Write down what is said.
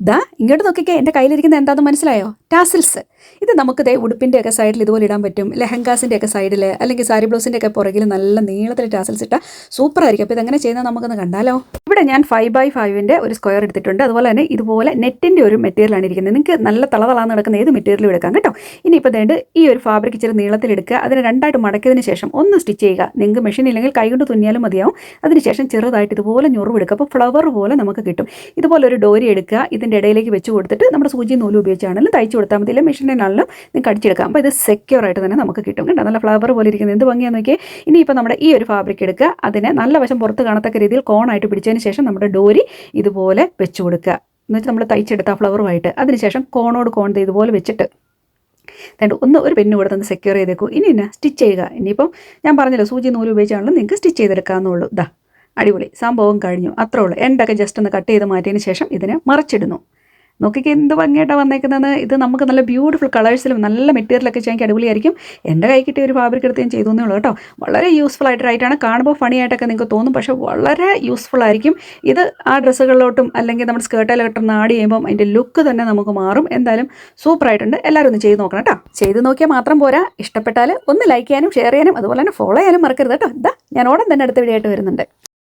ദാ ഇങ്ങോട്ട് നോക്കിക്കേ എന്റെ കയ്യിലിരിക്കുന്ന എന്താണെന്ന് മനസ്സിലായോ? ടാസിൽസ്. ഇത് നമുക്ക് ദേ ഉടുപ്പിന്റെ ഒക്കെ സൈഡിൽ ഇതുപോലെ ഇടാൻ പറ്റും. ലെഹങ്കാസിന്റെ ഒക്കെ സൈഡിൽ അല്ലെങ്കിൽ സാരി ബ്ലൗസിന്റെ ഒക്കെ പുറകിൽ നല്ല നീളത്തിൽ ടാസിൽസ് ഇട്ടാൽ സൂപ്പറായിരിക്കും അപ്പോൾ ഇതെങ്ങനെ ചെയ്യുന്നത് നമുക്കൊന്ന് കണ്ടാലോ? ഇവിടെ ഞാൻ ഫൈവ് ബൈ ഫൈവിന്റെ ഒരു സ്ക്വയർ എടുത്തിട്ടുണ്ട്. അതുപോലെ തന്നെ ഇതുപോലെ നെറ്റിന്റെ ഒരു മെറ്റീരിയലാണ് ഇരിക്കുന്നത്. നിങ്ങൾക്ക് നല്ല തളതളാന്ന് നടക്കുന്ന ഏത് മെറ്റീരിയലും എടുക്കാം കേട്ടോ. ഇനിയിപ്പോൾ വേണ്ട ഈ ഒരു ഫാബ്രിക് ഇച്ചിരി നീളത്തിൽ എടുക്കുക. അതിനെ രണ്ടായിട്ട് മടക്കിയതിന് ശേഷം ഒന്ന് സ്റ്റിച്ച് ചെയ്യുക. നിങ്ങൾക്ക് മെഷീൻ ഇല്ലെങ്കിൽ കൈകൊണ്ട് തുന്നിയാലും മതിയാവും. അതിനുശേഷം ചെറുതായിട്ട് ഇതുപോലെ ഞൊറിവ് എടുക്കുക. അപ്പോൾ ഫ്ലവർ പോലെ നമുക്ക് കിട്ടും. ഇതുപോലെ ഒരു ഡോരി എടുക്കുക. ഇതിന്റെ ഇടയിലേക്ക് വെച്ച് കൊടുത്തിട്ട് നമ്മുടെ സൂചി നൂൽ ഉപയോഗിച്ചാണെങ്കിലും തയ്ച്ച് കൊടുത്താൽ മതി. അല്ലെങ്കിൽ മെഷീനിനാണെങ്കിലും നിങ്ങൾക്ക് അടിച്ചെടുക്കാം. അപ്പോൾ ഇത് സെക്യൂർ ആയിട്ട് തന്നെ നമുക്ക് കിട്ടും കേട്ടോ. നല്ല ഫ്ലവർ പോലെ ഇരിക്കുന്നത്. എന്ത് ഭംഗിയാന്ന് നോക്കിയാൽ ഇനിയിപ്പോൾ നമ്മുടെ ഈ ഒരു ഫാബ്രിക് എടുക്കുക. അതിനെ നല്ല വശം പുറത്ത് കാണത്തക്ക രീതിയിൽ കോണായിട്ട് പിടിച്ചതിന് ശേഷം നമ്മുടെ ഡോരി ഇതുപോലെ വെച്ചു കൊടുക്കുക. എന്ന് വെച്ചാൽ നമ്മൾ തയ്ച്ചെടുത്ത ഫ്ലവറുമായിട്ട് അതിനുശേഷം കോണോട് കോൺ ഇതുപോലെ വെച്ചിട്ട് രണ്ട് ഒന്ന് ഒരു പെണ്ണ് കൊടുത്ത് ഒന്ന് സെക്യൂർ ചെയ്തേക്കൂ ഇനി എന്നാ? സ്റ്റിച്ച് ചെയ്യുക. ഇനിയിപ്പം ഞാൻ പറഞ്ഞല്ലോ സൂചി നൂൽ ഉപയോഗിച്ചാണല്ലോ നിങ്ങൾക്ക് സ്റ്റിച്ച് ചെയ്തെടുക്കാവുന്നുള്ളൂ ദാ അടിപൊളി. സംഭവം കഴിഞ്ഞു. അത്രേ ഉള്ളൂ. എന്റെയൊക്കെ ജസ്റ്റ് ഒന്ന് കട്ട് ചെയ്ത് മാറ്റിയതിന് ശേഷം ഇതിനെ മറച്ചിടുന്നു. നോക്കിക്ക് എന്ത് ഭംഗിയായിട്ടാണ് വന്നേക്കുന്നത് ഇത് നമുക്ക് നല്ല ബ്യൂട്ടിഫുൾ കളേഴ്സിലും നല്ല മെറ്റീരിയലൊക്കെ ചെയ്യാൻ അടിപൊളിയായിരിക്കും. എന്റെ കൈ കിട്ടിയ ഒരു ഫാബ്രിക് എടുത്ത് ഞാൻ ചെയ്തു എന്നേ ഉള്ളൂ കേട്ടോ. വളരെ യൂസ്ഫുൾ ആയിട്ട് റൈറ്റാണ് കാണുമ്പോൾ ഫണി ആയിട്ടൊക്കെ നിങ്ങൾക്ക് തോന്നും പക്ഷേ വളരെ യൂസ്ഫുൾ ആയിരിക്കും. ഇത് ആ ഡ്രസ്സുകളിലോട്ടും അല്ലെങ്കിൽ നമ്മുടെ സ്കേർട്ടിലോട്ടും ആഡ് ചെയ്യുമ്പം അതിന്റെ ലുക്ക് തന്നെ നമുക്ക് മാറും. എന്തായാലും സൂപ്പർ ആയിട്ടുണ്ട്. എല്ലാവരും ഒന്ന് ചെയ്ത് നോക്കണം കേട്ടോ. ചെയ്ത് നോക്കിയാൽ മാത്രം പോരാ. ഇഷ്ടപ്പെട്ടാൽ ഒന്ന് ലൈക്ക് ചെയ്യാനും ഷെയർ ചെയ്യാനും അതുപോലെ തന്നെ ഫോളോ ചെയ്യാനും മറക്കരുത് കേട്ടോ. ഇതാ ഞാൻ ഉടൻ തന്നെ അടുത്ത വീഡിയോ ആയിട്ട് വരുന്നുണ്ട്.